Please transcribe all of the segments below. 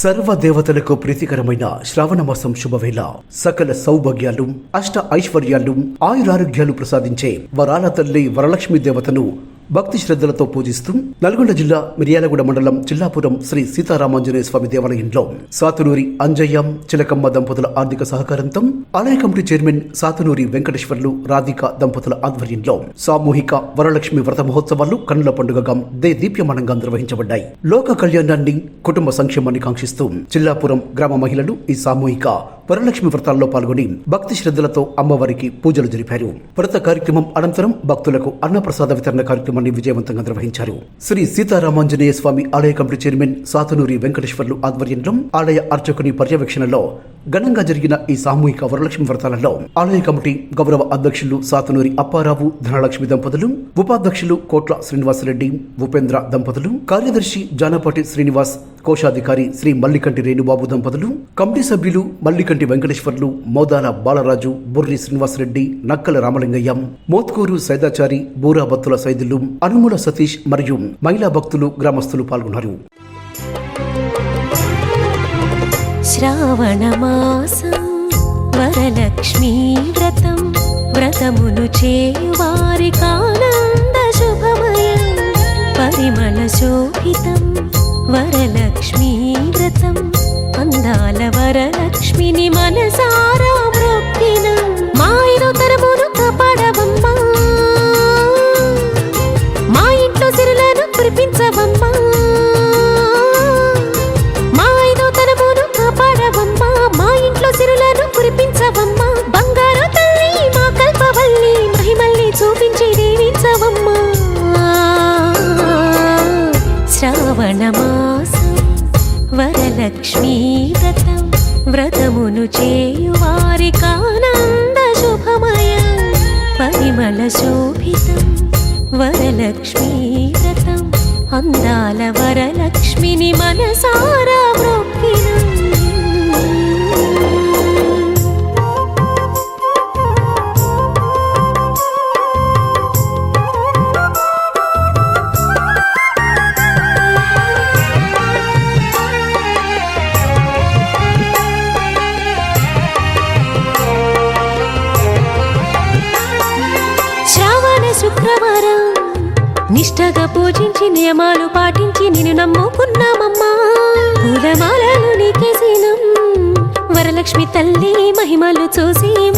సర్వ దేవతలకు ప్రీతికరమైన శ్రావణ మాసం శుభవేళ. సకల సౌభాగ్యాలు అష్ట ఐశ్వర్యాలు ఆయురారోగ్యాలు ప్రసాదించే వరాల తల్లి వరలక్ష్మి దేవతను భక్తి శ్రద్ధలతో పూజిస్తూ నల్గొండ జిల్లా మిర్యాలగూడ మండలం చిల్లాపురం శ్రీ సీతారామాంజనేయ స్వామి దేవాలయంలో సాతునూరి అంజయ్య చిలకమ్మ దంపతుల ఆర్థిక సహకారంతో ఆలయ కమిటీ చైర్మన్ సాతునూరి వెంకటేశ్వర్లు రాధిక దంపతుల ఆధ్వర్యంలో సామూహిక వరలక్ష్మి వ్రత మహోత్సవాలు కన్నుల పండుగగా దే దీప్యమానంగా నిర్వహించబడ్డాయి. లోక కళ్యాణాన్ని కుటుంబ సంక్షేమాన్ని కాంక్షిస్తూ చిల్లాపురం గ్రామ మహిళలు ఈ సామూహిక వరలక్ష్మి వ్రతాల్లో పాల్గొని భక్తి శ్రద్ధలతో అమ్మవారికి పూజలు జరిపారు. వ్రత కార్యక్రమం అనంతరం భక్తులకు అన్నప్రసాద వితరణ కార్యక్రమాన్ని విజయవంతంగా నిర్వహించారు. శ్రీ సీతారామాంజనేయ స్వామి ఆలయ కమిటీ చైర్మన్ సాతనూరి వెంకటేశ్వర్లు ఆధ్వర్యంలో ఆలయ అర్చకుని పర్యవేక్షణలో ఘనంగా జరిగిన ఈ సామూహిక వరలక్ష్మి వ్రతాలలో ఆలయ కమిటీ గౌరవ అధ్యక్షులు సాతనూరి అప్పారావు ధనలక్ష్మి దంపతులు ఉపాధ్యక్షులు కోట్ల శ్రీనివాసరెడ్డి ఉపేంద్ర దంపతులు కార్యదర్శి జానపాటి శ్రీనివాస్ కోశాధికారి శ్రీ మల్లికంటి రేణుబాబు దంపతులు కమిటీ సభ్యులు మల్లికంటి వెంకటేశ్వర్లు మోదాల బాలరాజు బుర్రి శ్రీనివాసరెడ్డి నక్కల రామలింగయ్య మోత్కూరు సైదాచారి బూరా భక్తుల సైదులు అనుముల సతీష్ మరియు మహిళా భక్తులు గ్రామస్తులు పాల్గొన్నారు. శ్రావణమాసం వరలక్ష్మీ వ్రతం వ్రతమును చేవారి కానంద శుభమయం పరిమళ శోభితం. వరలక్ష్మీ వ్రతం అందాల వరలక్ష్మిని మనసారా మృక్కిన మాయను తరమును వరలక్ష్మిని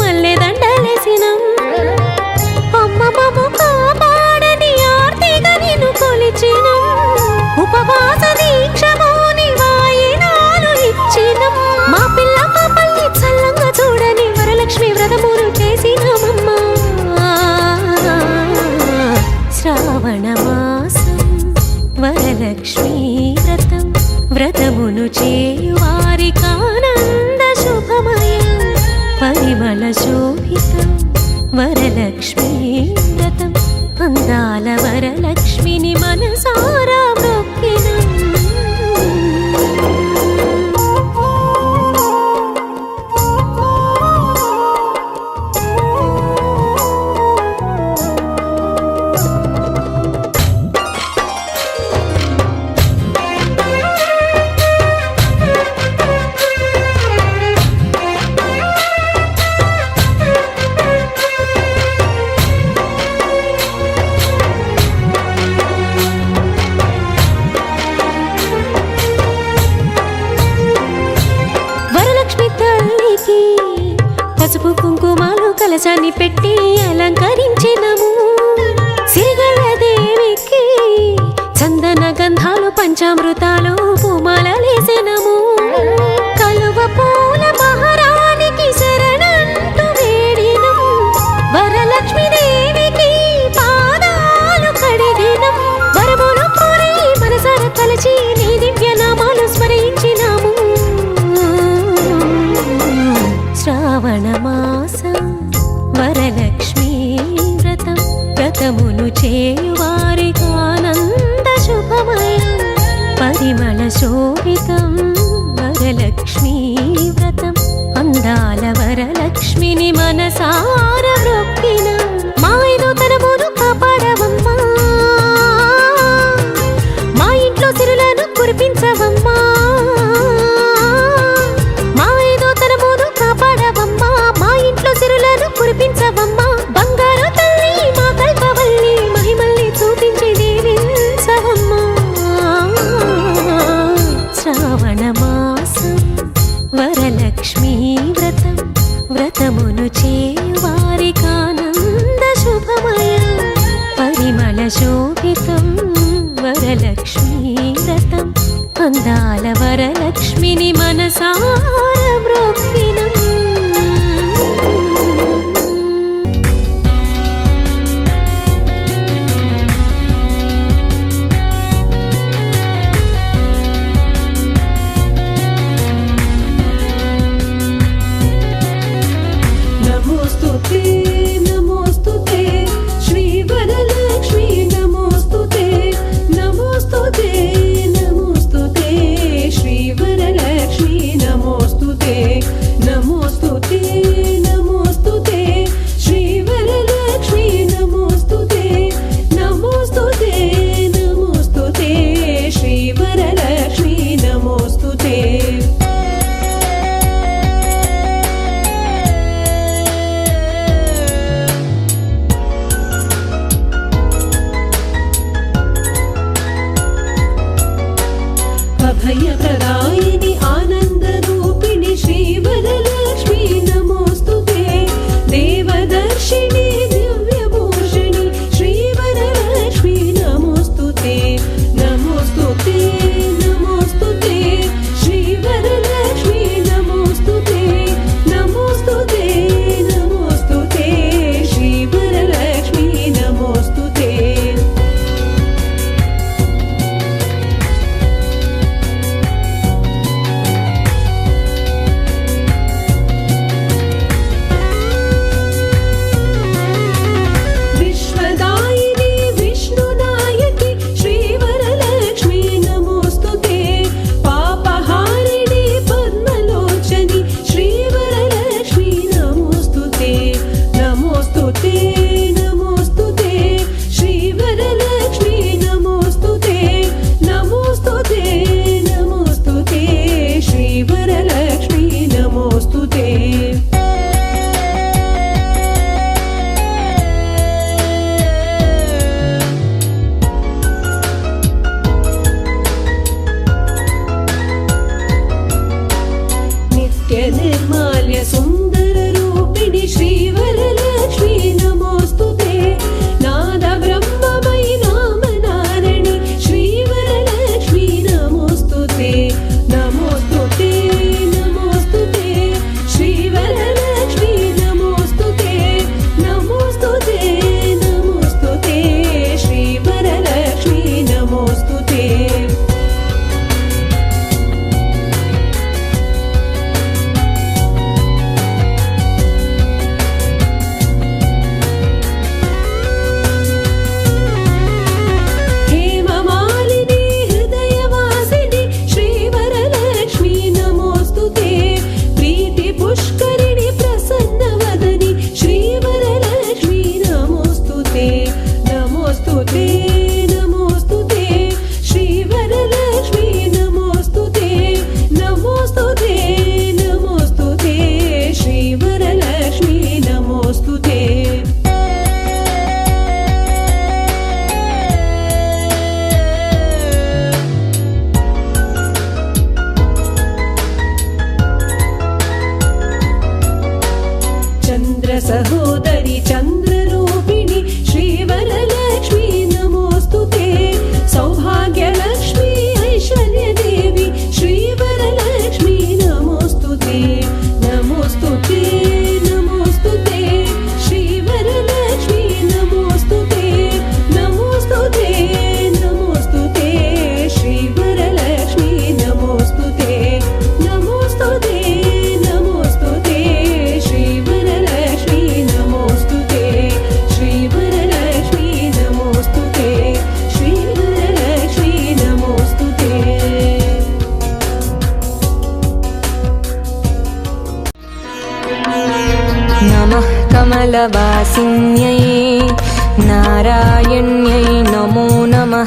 మల్లె వరలక్ష్మిని మనసా పసుపు కుంకుమాలు కలశాన్ని పెట్టి అలంకరించినము. సిరిగల్ల దేవికి చందన గంధాలు పంచామృతాలు పూమాలలేసినము శ్రావణమాసం వరలక్ష్మీ వ్రతం వ్రతమును చేయువారి believe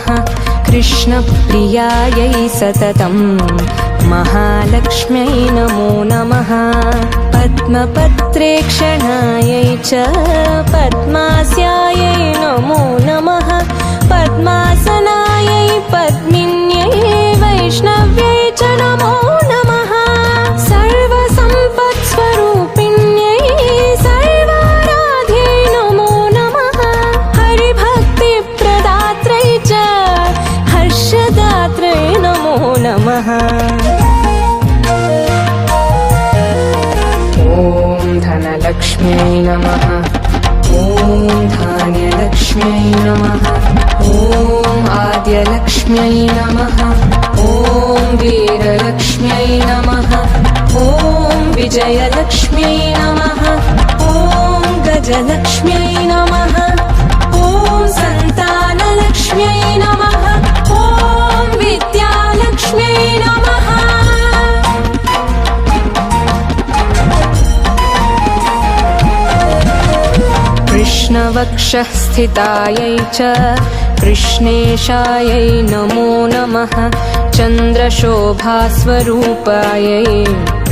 नमः। कृष्णप्रियायै सततं महालक्ष्म्यै नमो नमः। पद्मपत्रेक्षणायै च पद्मास्यायै नमो नमः। पद्मासनायै पद्मिन्यै वैष्णव्यै च नमो लक्ष्म्यै नमः। ॐ धान्यलक्ष्म्यै नमः। ॐ आद्यलक्ष्म्यै नमः। ॐ वीरलक्ष्म्यै नमः। ॐ विजयलक्ष्म्यै नमः। ॐ गजलक्ष्म्यै नमः। ॐ सन्तानलक्ष्म्यै नमः। ॐ विद्यालक्ष्म्यै नमः। कृष्णवक्षः स्थितायै च कृष्णेशायै नमो नमः चन्द्रशोभास्वरूपायै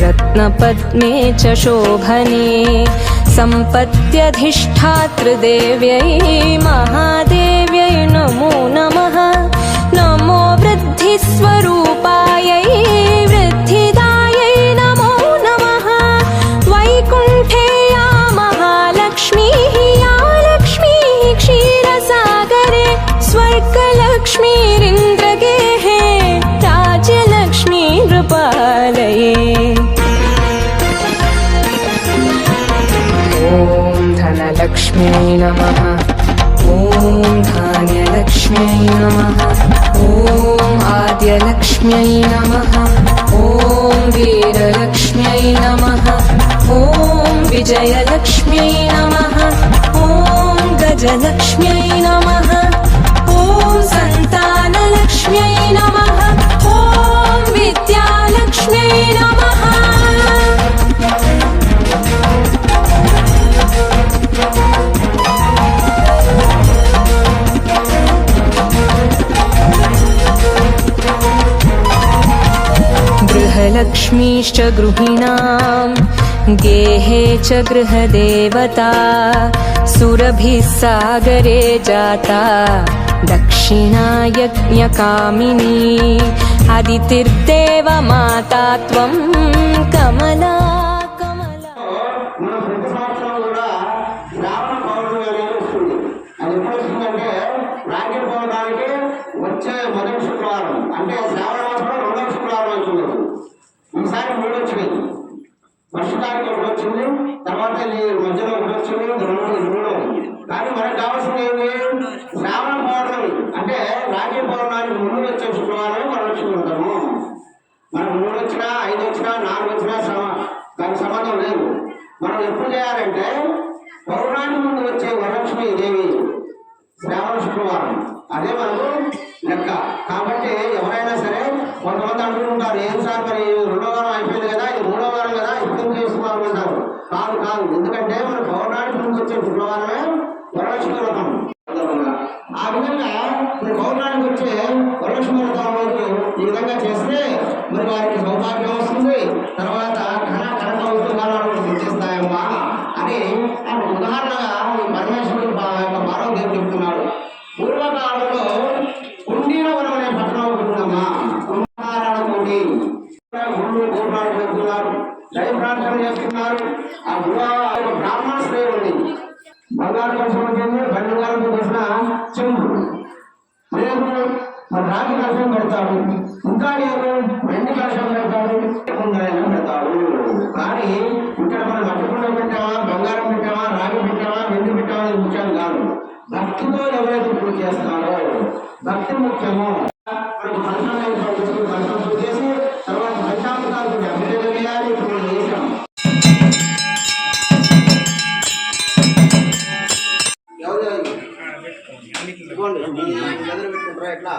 रत्नपद्मे च शोभने सम्पत्त्यधिष्ठातृदेव्यै महादेव्यै स्वर्गलक्ष्मीरिन्द्रगेः राज्यलक्ष्मी नृपालये। ॐ धनलक्ष्म्यै नमः ॐ धान्यलक्ष्म्यै नमः ॐ आद्यलक्ष्म्यै नमः ॐ वीरलक्ष्म्यै नमः ॐ विजयलक्ष्म्यै नमः ॐ गजलक्ष्म्यै नमः गृहलक्ष्मीश्च गृहिणां गेहे च गृहदेवता सुरभिः सागरे जाता दक्षिणा यज्ञकामिनी अदितिर्देव माता त्वं कमला कमला మనం ప్రతి సంవత్సరం కూడా శ్రావణ పౌర్ణమి అనేది వస్తుంది అది ఎప్పుడు వస్తుందంటే రాఖీ పౌర్ణానికి వచ్చే మొదటి శుక్రవారం అంటే శ్రావణ మాసంలో రెండవ శుక్రవారం అవుతుంది అది. ఈసారి మూడు వచ్చినాయి వర్షకానికి ఒకటి వచ్చింది తర్వాత ఈ మధ్యలో ఒకటి వచ్చింది ఇది రెండు ఇది మూడో కానీ మనకు కావాల్సింది ఏంటి అదే మనము లెక్క. కాబట్టి ఎవరైనా సరే కొంతమంది అనుకుంటారు ఏం సార్ మరి రెండో వారం అయిపోయింది కదా ఇది మూడో వారం కదా ఇప్పుడు చేస్తున్నారు అంటారు. కాదు కాదు. ఎందుకంటే మన పౌర్ణానికి ముందు వచ్చే శుక్రవారమే దయ చేస్తున్నారు. ఆ గుహ బ్రాహ్మణ స్త్రీ ఉంది. బంగారు కలుషం ఉంటుంది బంగారంతో చేసిన చెంబు లేదు మరి రాగి కలుషం పెడతాడు. ఇంకా లేదు వెండి కలుషం పెడతాడు. కుందరైనా పెడతాడు కానీ ఇక్కడ మనం మట్టికుండ పెట్టావా బంగారం పెట్టావా రాగి పెట్టావా వెండి పెట్టావా ఇది ముఖ్యం కాదు. భక్తితో ఎవరైతే పూజ చేస్తారో భక్తి ముఖ్యము. మనకు పంచాంగం చేసి ఇదిగోండి, మీ దగ్గర పెట్టుకుంటారా ఎట్లా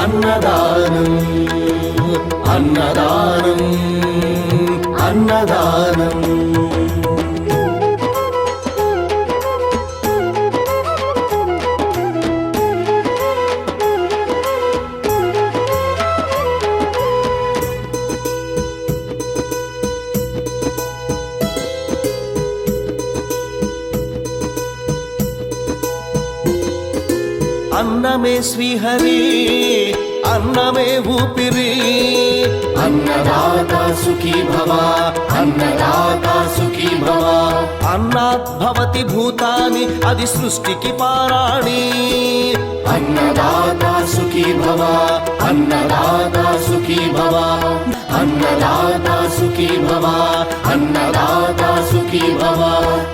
అన్నదానం అన్నదానం అన్నదానం అన్నమే శ్రీహరి అన్నమే ఊపిరి. అన్నదాత సుఖీ భవ అన్నదాత సుఖీ భవ. అన్నాత్ భవతి భూతాని అది సృష్టికి పారాణి. అన్నదాత సుఖీ భవ అన్నదాత సుఖీ భవ. అన్నదాత సుఖీ భవ అన్నదాత సుఖీ భవ.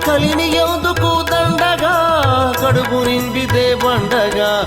కలిని ఎందుకు దండగా కడుపు నింపితే పండగా